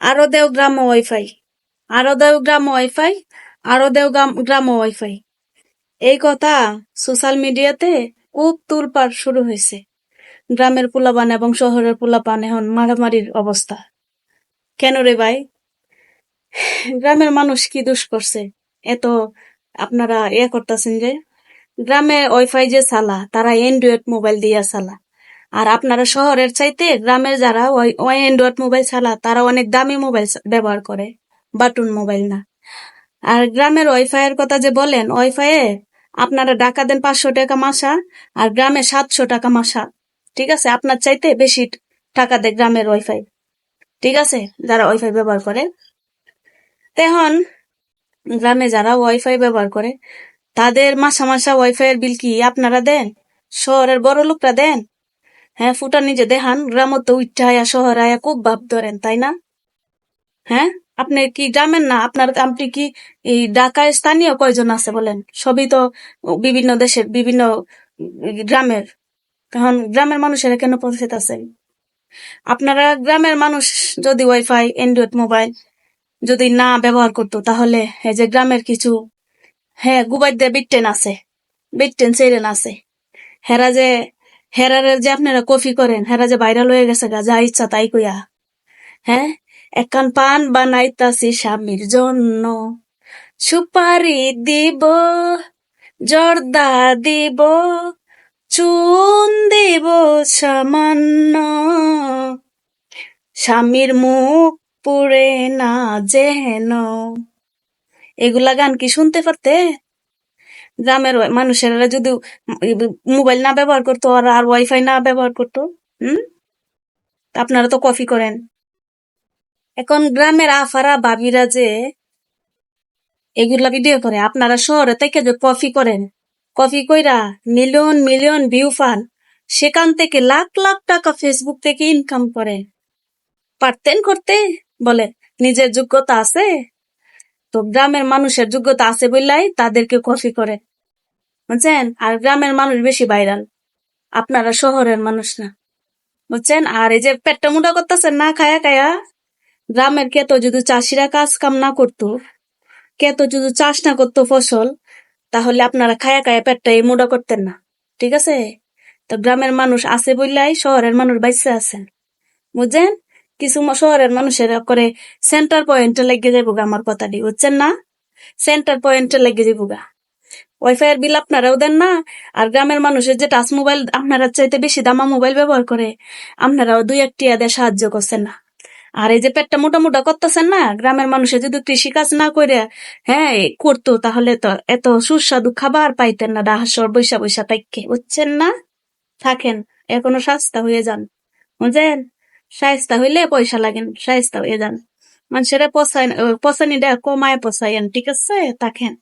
আরও দেও গ্রাম ওয়াইফাই। আরও দেও গ্রাম ওয়াইফাই, আরও দেও গ্রাম ওয়াইফাই। এই কথা সোশ্যাল মিডিয়াতে খুব তুলপাড় শুরু হয়েছে। গ্রামের পোলাপান এবং শহরের পোলাপান এখন মারামারির অবস্থা। কেন রে ভাই? গ্রামের মানুষ কি দোষ করছে? এত আপনারা ইয়ে করতেছেন যে, গ্রামে ওয়াইফাই যে চালা তারা অ্যান্ড্রয়েড মোবাইল দিয়া চালা আর আপনারা শহরের চাইতে গ্রামের যারা ওই অ্যান্ড্রয়েড মোবাইল চালা, তারা অনেক দামি মোবাইল ব্যবহার করে, বাটন মোবাইল না। আর গ্রামের ওয়াইফাই এর কথা যে বলেন ওয়াইফাই এ আপনারা ডাকা দেন পাঁচশো টাকা মাসা, আর গ্রামে সাতশো টাকা মাসা। ঠিক আছে? আপনার চাইতে বেশি টাকা দেয় গ্রামের ওয়াইফাই ঠিক আছে? যারা ওয়াইফাই ব্যবহার করে। এখন গ্রামে যারা ওয়াইফাই ব্যবহার করে, তাদের মাসা মাসা ওয়াইফাই এর বিল কি আপনারা দেন? শহরের বড় লোকরা দেন? হ্যাঁ ফুটা নিজে দেখান গ্রামত তো উঠা আয়া শহর আয়া খুব ভাব ধরেন, তাই না? হ্যাঁ আপনি কি গ্রামের না, আপনার আপনি কি এই ঢাকার স্থানীয় কয়জন আছে বলেন? সবই তো বিভিন্ন দেশের, বিভিন্ন গ্রামের। তখন গ্রামের মানুষেরা কেন প্রফিট আছে? আপনারা গ্রামের মানুষ যদি ওয়াইফাই অ্যান্ড্রয়েড মোবাইল যদি না ব্যবহার করতো, তাহলে এই যে গ্রামের কিছু হ্যাঁ গুবাই দিয়ে বিটটেন আছে বিটটেন সেরেন আছে। হেরা যে হেরারের যে আপনারা কফি করেন, হেরা যে ভাইরাল হয়ে গেছে গা, যা ইচ্ছা তাই কইয়া। হ্যাঁ? একখান পান বানাইতাছি স্বামীর জন্য। সুপারি দিব, জর্দা দিব, চুন দিব সামান্য। স্বামীর মুখ পুড়ে না যেন। এগুলা গান কি শুনতে পারতে? গ্রামের মানুষেরা যদি মোবাইল না ব্যবহার করতো আর আর ওয়াইফাই না ব্যবহার করতো, হুম? আপনারা তো কফি করেন। এখন গ্রামের আফারা বাবিরা যে এগুলা ভিডিও করে, আপনারা শহরে থেকে যে কফি করেন, কফি কইরা মিলিয়ন মিলিয়ন ভিউ পান, সেখান থেকে লাখ লাখ টাকা ফেসবুক থেকে ইনকাম করে। পারতেন করতে, বলে, নিজের যোগ্যতা আছে? তো গ্রামের মানুষের যোগ্যতা আছে বললাই তাদেরকে কফি করে। বুঝছেন? আর গ্রামের মানুষ বেশি ভাইরাল। আপনারা শহরের মানুষ না। বুঝছেন? আর এই যে পেটটা মুটা করতেছেন না, খায়া খায়া। গ্রামের কেত যদি চাষিরা কাজ কাম না করতো কেত যদি চাষ না করতো ফসল, তাহলে আপনারা খায়া খায়া পেটটা এই মুটা করতেন না। ঠিক আছে? তো গ্রামের মানুষ আছে বললাই, শহরের মানুষ বাইসে আছেন। বুঝছেন? কিছু শহরের মানুষেরা করে সেন্টার পয়েন্টে লেগে যাব আমার কথাটি, বুঝছেন না? সেন্টার পয়েন্টে লেগে যাব গা। ওয়াইফাই এর বিল আপনারাও দেন না। আর গ্রামের মানুষের যে টাচ মোবাইল আপনারা চাইতে বেশি দামা মোবাইল ব্যবহার করে, আপনারাও দুই একটি আদের সাহায্য করছেন না। আর এই যে পেটটা মোটা মোটা করতেছেন না, গ্রামের মানুষে যদি কৃষি কাজ না করে হ্যাঁ করতো, তাহলে তো এত সুস্বাদু খাবার পাইতেন না, ডাহাসর বৈশা বৈশা তাইকে বুঝছেন না? থাকেন, এখনও সাস্তা হয়ে যান বুঝছেন সাইস্তা হইলে পয়সা লাগেন সাইস্তা হয়ে যান। মানুষেরা পচানি দেয় কমায় পচাইন ঠিক আছে? থাকেন।